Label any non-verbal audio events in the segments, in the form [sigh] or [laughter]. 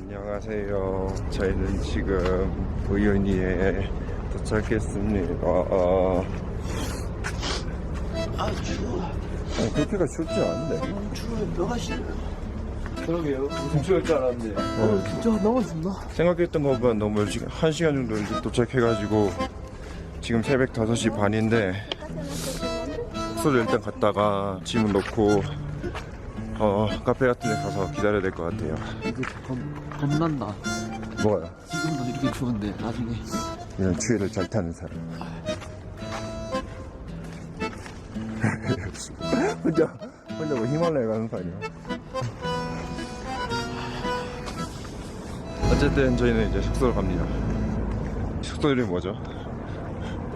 안녕하세요. 저희는 지금 우윤희에 도착했습니다. 어, 아 추워 어, 그렇게가 춥지 않은데. 너무 추워요 너가 싫어 그러게요. 무슨 추울 줄 알았는데. 어 진짜 너무 춥나? 생각했던 것보다 너무 일찍, 1시간 정도 일찍 도착해가지고 지금 새벽 5시 반인데 숙소를 일단 갔다가 짐을 놓고 어, 카페 같은 데 가서 기다려야 될 것 같아요. 이거 겁, 겁난다 뭐가요? 지금도 이렇게 추운데 나중에 이런 추위를 잘 타는 사람. [laughs] 혼자, 혼자 뭐 히말라야 가는 거 아니야? 어쨌든 저희는 이제 숙소로 갑니다. 숙소 이름이 뭐죠?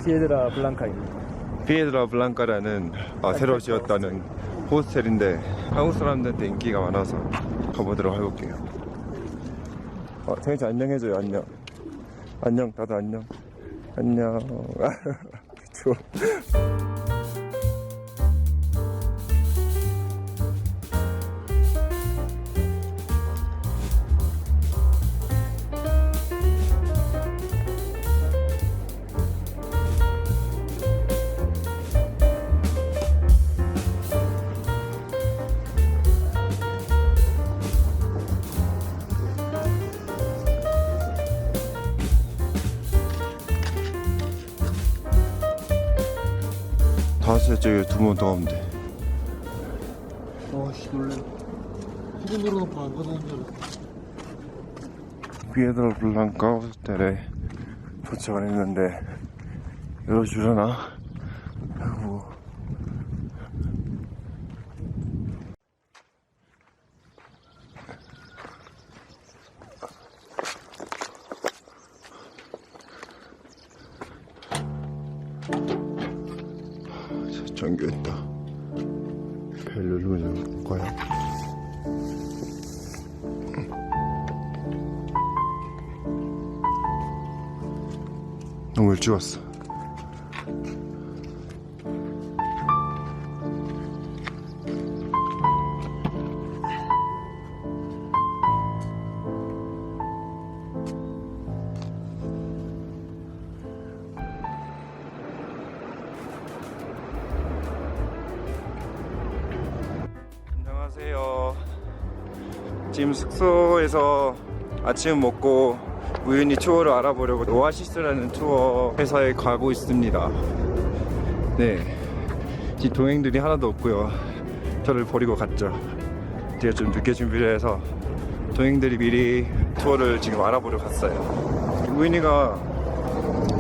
피에드라 블랑카입니다. 피에드라 블랑카라는 아, 새로 지었다는 호스텔인데 한국 사람들한테 인기가 많아서 가보도록 해볼게요. 어, 정희 씨 안녕해줘요. 안녕. 안녕. 다들 안녕. 안녕. [laughs] 추워. 다섯 째 두번 더 하면 돼. 어씨 놀래 수준으로 놓고 안줄 알았어 피에드라 블랑카 호스텔에 도착을 했는데. 열어주려나? 아이고 잠겨있다 벨 누르면 볼까요? 너무 일찍 왔어. 지금 숙소에서 아침 먹고 우연히 투어를 알아보려고 오아시스라는 투어 회사에 가고 있습니다. 네. 이 동행들이 하나도 없고요. 저를 버리고 갔죠. 제가 좀 늦게 준비를 해서 동행들이 미리 투어를 지금 알아보러 갔어요. 우연히가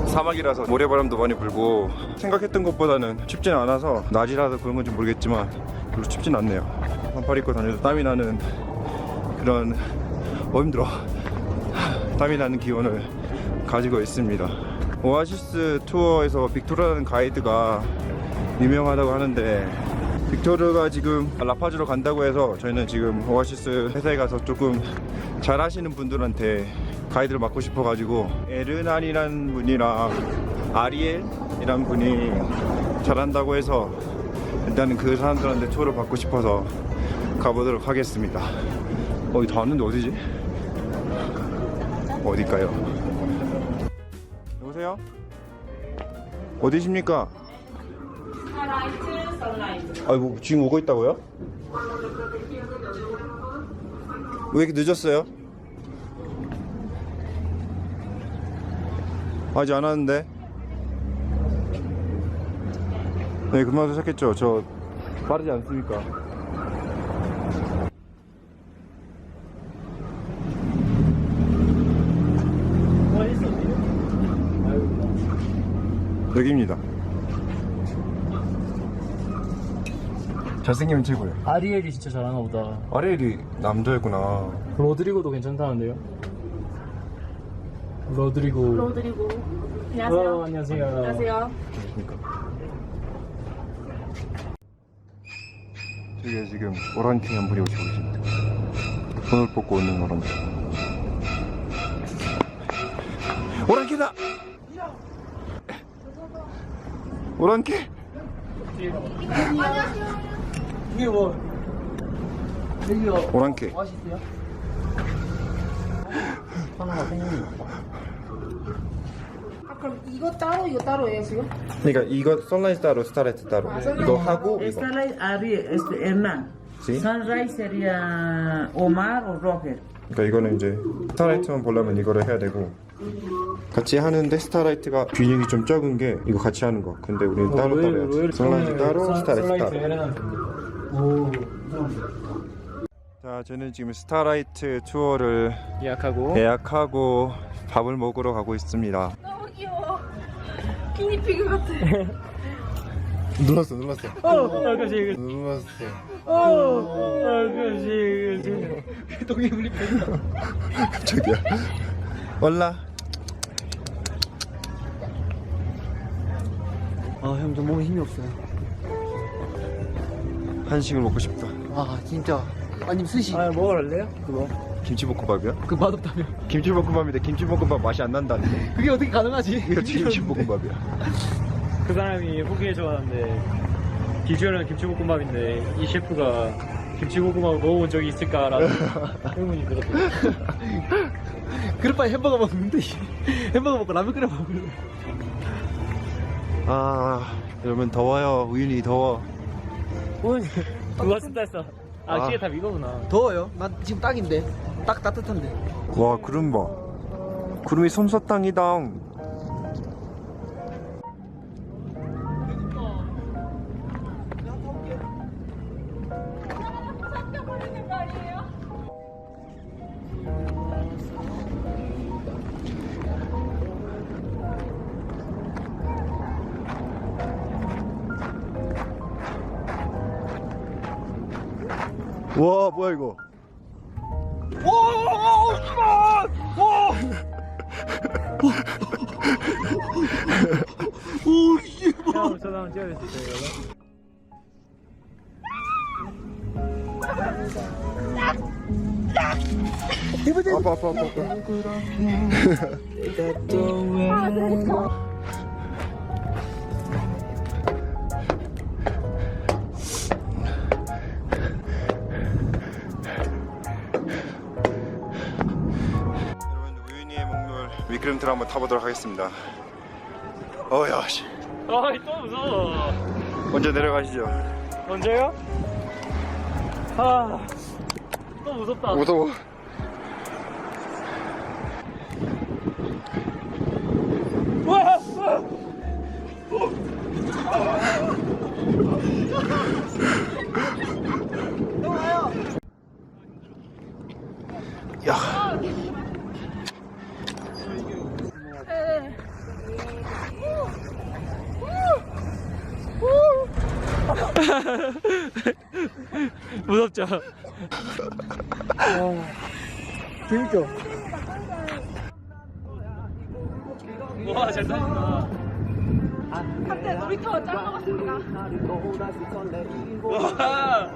사막이라서 모래바람도 많이 불고 생각했던 것보다는 춥진 않아서 낮이라서 그런 건지 모르겠지만 별로 춥진 않네요. 반팔 입고 다녀도 땀이 나는 그런 어 힘들어. 땀이 나는 기온을 가지고 있습니다. 오아시스 투어에서 빅토르라는 가이드가 유명하다고 하는데 빅토르가 지금 라파주로 간다고 해서 저희는 지금 오아시스 회사에 가서 조금 잘 하시는 분들한테 가이드를 맡고 싶어 가지고 에르난이라는 분이랑 아리엘이라는 분이 잘한다고 해서 일단은 그 사람들한테 투어를 받고 싶어서 가보도록 하겠습니다. 어, 다 왔는데 어디지? 어딜까요? 여보세요? 어디십니까? 아이고 지금 오고 있다고요? 왜 이렇게 늦었어요? 아직 안 왔는데 네 금방 도착했죠 저 빠르지 않습니까? 여기입니다 잘생기면 최고예요 아리엘이 진짜 잘하나 보다. 아레일이 남자였구나 로드리고도 괜찮다는데요? 로드리고. 로드리고. 안녕하세요. 어, 안녕하세요. 안녕하세요. 저기에 지금 오란티 한 분이 오시고 계십니다 손을 뽑고 오는 오란티 오란티다! 오란티! 이게 뭐 여기가 오란티 오아시스야? 아, 그럼 이거 따로 이거 따로예요 지금? 그러니까 이거 선라이즈 따로 스타라이트 따로 이거 하고 이거 Starlight Ari, este, Hernán. Sí. Sunrise sería Omar o Roger. 그러니까 이거는 이제 스타라이트만 보려면 이거를 해야 되고 같이 하는데 스타라이트가 균형이 좀 적은 게 이거 같이 하는 거. 근데 우리는 따로 따로 해야지 선라이즈 따로 스타라이트 따로. 자 저는 지금 스타라이트 투어를 예약하고. 예약하고 밥을 먹으러 가고 있습니다. 너무 귀여워. 기니피그 같아. [laughs] 눌렀어 눌렀어. 어 아까지 눌렀어. 어 아까지 동이 울리 저기야. 올라 아형 저 몸에 힘이 없어요. 한식을 먹고 싶다. 아 진짜. 아님 스시. 아 먹을래요? 그거? 김치볶음밥이야? 그 맛없다며. 김치볶음밥인데 김치볶음밥 맛이 안 난다는데 그게 어떻게 가능하지? 이거 김치볶음밥이야? [laughs] 그 사람이 후기해줘왔는데 비주얼은 김치볶음밥인데 이 셰프가 김치볶음밥 먹어본 적이 있을까라는 [laughs] 의문이 들었어요. 그럴 바에 햄버거 먹는데 햄버거 먹고 라면 끓여 먹을래 아 여러분 더워요. 우윤이 더워. 오늘 누가 쓴다 했어 아, 아. 시계 다 이거구나. 더워요? 난 지금 딱인데. 딱 따뜻한데. 와 구름 봐. 구름이 솜사탕이다 와 뭐야 이거 형 저도 한번 찍어줄 수 있어요 이거? 아빠 아빠 아빠 아빠 미끄럼틀 한번 타보도록 하겠습니다 어야 씨 아이 또 무서워 먼저 내려가시죠 언제요? 아, 또 무섭다. 무서워 와! 야 [laughs] 무섭죠? 재밌죠? 와, 잘 타신다. 한때 놀이터 짱 먹었습니다. 와!